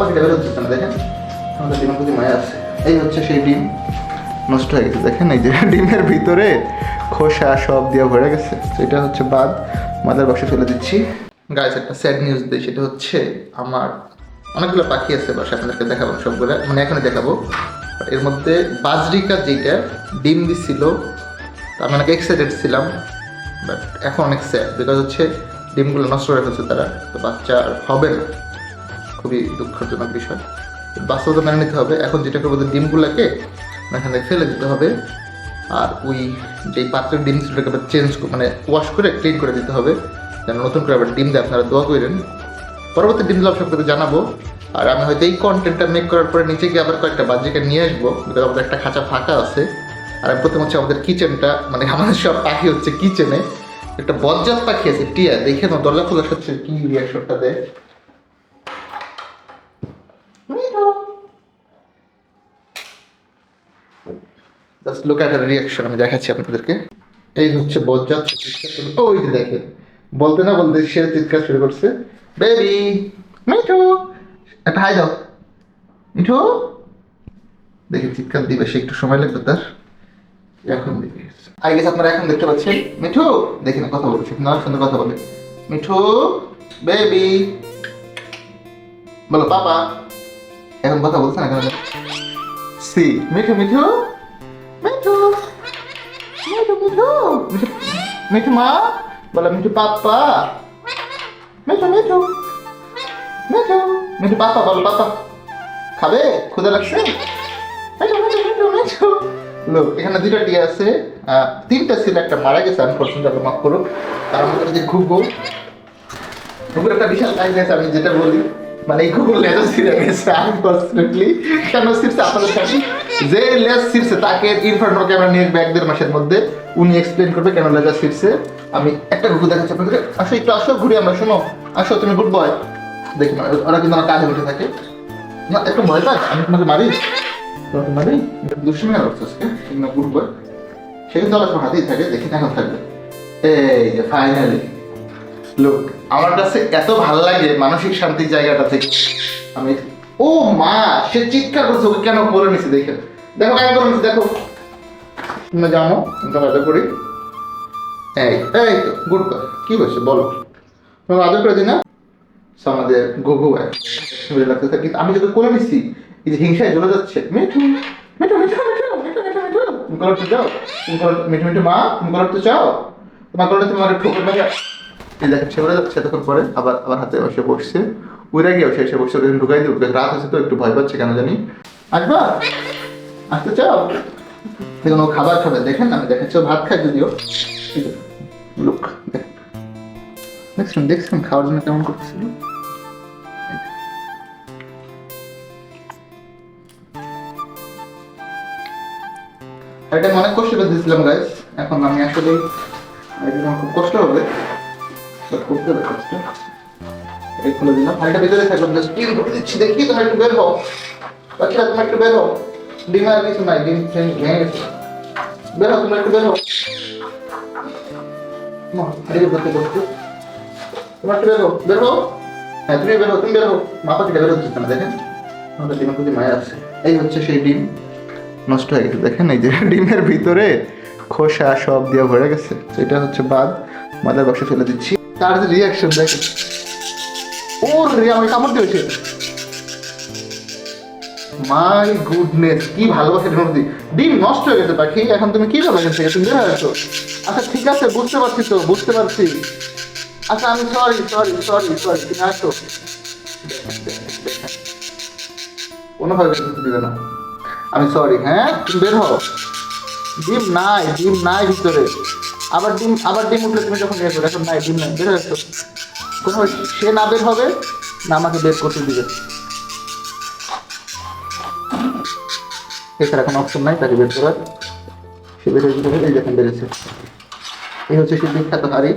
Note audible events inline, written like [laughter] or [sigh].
পাখিটা বের হচ্ছে না, দেখেন? আমাদের ডিমের প্রতি মায়া আছে। এই হচ্ছে সেই ডিম। নষ্ট হয়ে গেছে, দেখেন? এই যে [laughs] ডিমের ভিতরে খোসা সব দিয়ে ভরে গেছে। এটা হচ্ছে বাদ। মাদার বাক্সে ফেলে দিচ্ছি। গাইস একটা স্যাড নিউজ দিই, সেটা হচ্ছে আমার অনেকগুলো পাখি আছে বাসা আপনাদেরকে দেখাবো সবগুলো। মানে এখানে দেখাবো। এর মধ্যে বাজরিকা যেটা ডিম দিছিল, তা আমি অনেক এক্সাইটেড ছিলাম বাট এখন অনেক স্যাড বিকজ হচ্ছে ডিমগুলো নষ্ট করে ফেলছে তারা। তো বাচ্চা আর হবে না। খুবই দুঃখজনক বিষয়। বাস্তবতা মেনে নিতে হবে। এখন যেটা করব ডিমগুলোকে এখানে ফেলে দিতে হবে। আর ওই যেই পাত্রের ডিম সেটাকে আবার চেঞ্জ মানে ওয়াশ করে ক্লিন করে দিতে হবে। যেন নতুন করে আবার ডিম দিয়ে আপনারা দোয়া করেন। পরবর্তী ডিম দিলে আপনাদের জানাব। আর আমি হয়তো এই কন্টেন্টটা মেক করার পরে নিচে গিয়ে আবার কয়েকটা বাজিকে নিয়ে আসব। বিকজ আমাদের একটা খাঁচা ফাঁকা আছে। আর প্রথম হচ্ছে আমাদের কিচেনটা মানে আমাদের সব পাখি হচ্ছে কিচেনে একটা বজ্জাত পাখি আছে, টিয়া। দেখে না দরজা খোলার সাথে কি রিয়াকশনটা দেয়? জাস্ট লুক অ্যাট রিয়াকশন আমি দেখাচ্ছি আপনাদেরকে। এই হচ্ছে বজ্জাত ওই যে দেখেন। বলতে না বলতে সে চিৎকার শুরু করছে। বেবি মিঠু, একটা হাই দাও। মিঠু, দেখি চিৎকার দিবে সে একটু সময় লাগবে তার। এখন দেখি। আই গেছে আপনারা এখন দেখতে পাচ্ছেন। মিঠু, দেখি না, কথা বলছে না সুন্দর কথা বলে। মিঠু বেবি বলো, পাপা। এখন কথা বলছে না কেন? সি মিঠু মিঠু। মিঠু মিঠু মিঠু মিঠু মিঠু মা? বলো, মিঠু পাপা মিঠু মিঠু। মিঠু মিঠু পাপা বলো খাবে? ক্ষুদা লাগছে? এখানে দুইটা টিয়া আছে। তিনটা ছিল একটা মারা গেছে আনফর্চুনেট আল্লাহ মাফ করুক। তার মধ্যে যে ঘুঘু। ঘুঘুর একটা বিশাল কাজ গেছে আমি যেটা বলি। মানে এই ঘুঘুর লেজা ছিঁড়ে গেছে আনফর্চুনেটলি কেন ছিঁড়ছে আপনাদের সাথে যে লেজ ছিঁড়ছে তাকে ইনফার্নো ক্যামেরা নিয়ে এক দেড় মাসের মধ্যে উনি এক্সপ্লেন করবে কেন লেজার ছিঁড়ছে। আমি একটা ঘুঘু দেখাচ্ছি আপনাদের আসো একটু আসো ঘুরে আমরা শোনো। আসো তুমি গুড বয় দেখি না, ওরা কিন্তু আমার কাজে উঠে থাকে। না একটু ভয় পাস আমি তোমাকে মারি। তোমাকে মারি? দুষ্মি আর করছিস না গুড বয় সে কিন্তু আমার হাতেই থাকে দেখি না এখন থাকবে। এই যে ফাইনালি লোক আমার কাছে এত ভালো লাগে মানসিক শান্তির জায়গাটা থেকে। আমি ও মা সে চিৎকার করছে ওকে কেন বলে নিছি দেখে দেখো কেন করে দেখো। তুমি জানো তোমার আদর করি। এই এই তো, গুড বয় কি হয়েছে, বলো। তোমার আদর করে দিই না আমাদের সুন্দর লাগতেছে কিন্তু আমি যদি কোলে নিচ্ছি এই যে হিংসায় জ্বলে যাচ্ছে, মিঠু মিঠু মিঠু মিঠু মিঠু তুমি করতে চাও? তুমি করতে মিঠু মিঠু, মা, তুমি করতে চাও? তোমার তোমার সে যাচ্ছে তখন পরে আবার আবার হাতে বসে বসছে। এসে রাত হয়েছে তো, একটু ভয় পাচ্ছে, কেন জানি। আসবা? আসতে চাও? দেখুন ও খাবার খাবে? দেখেন না, আমি দেখাচ্ছি ভাত খায় যদিও। লুক দেখছেন দেখছেন, খাওয়ার জন্য কেমন করতেছিল? এটা অনেক কষ্ট করে দিয়েছিলাম গাইস এখন আমি আসলে খুব কষ্ট হবে। করতে হবে খুলে দিলাম। ভিতরে থাকলাম জাস্ট দিচ্ছি। দেখি তোমার একটু বের হও। তোমার একটু বের হও। কিছু নাই ডিম ভেঙে গেছে বের তোমার একটু বের তুমি তুমি ডিমের নষ্ট হয়ে গেছে দেখেন, এই যে ডিমের ভিতরে খোসা সব দিয়ে ভরে গেছে। এটা হচ্ছে বাদ, মাদার বাক্সে ফেলে দিচ্ছি। তার রিয়াকশন দেখেন। ও রে আমি কামড় দিয়েছে। মাই গুডনেস কি ভালোবাসে প্রতি ডিম নষ্ট হয়ে গেছে পাখি এখন তুমি কি করবে এখান থেকে? তুমি বের হয়ে আচ্ছা ঠিক আছে বুঝতে পারছি তো বুঝতে পারছি। আচ্ছা আমি সরি সরি সরি সরি তুমি আসো। কোনোভাবে দিবে না। আমি সরি হ্যাঁ তুমি বের হও। ডিম নাই ডিম নাই ভিতরে। আবার ডিম আবার ডিম উঠলে তুমি যখন বের করো এখন নাই ডিম নাই বের হয়ে এসো। কোনো সে না বের হবে না আমাকে বের করতে দিবে। এছাড়া কোনো অপশন নাই, তাকে বের করার। সে বের হয়ে এই দেখেন বেড়েছে এই হচ্ছে সে বিখ্যাত হাড়ি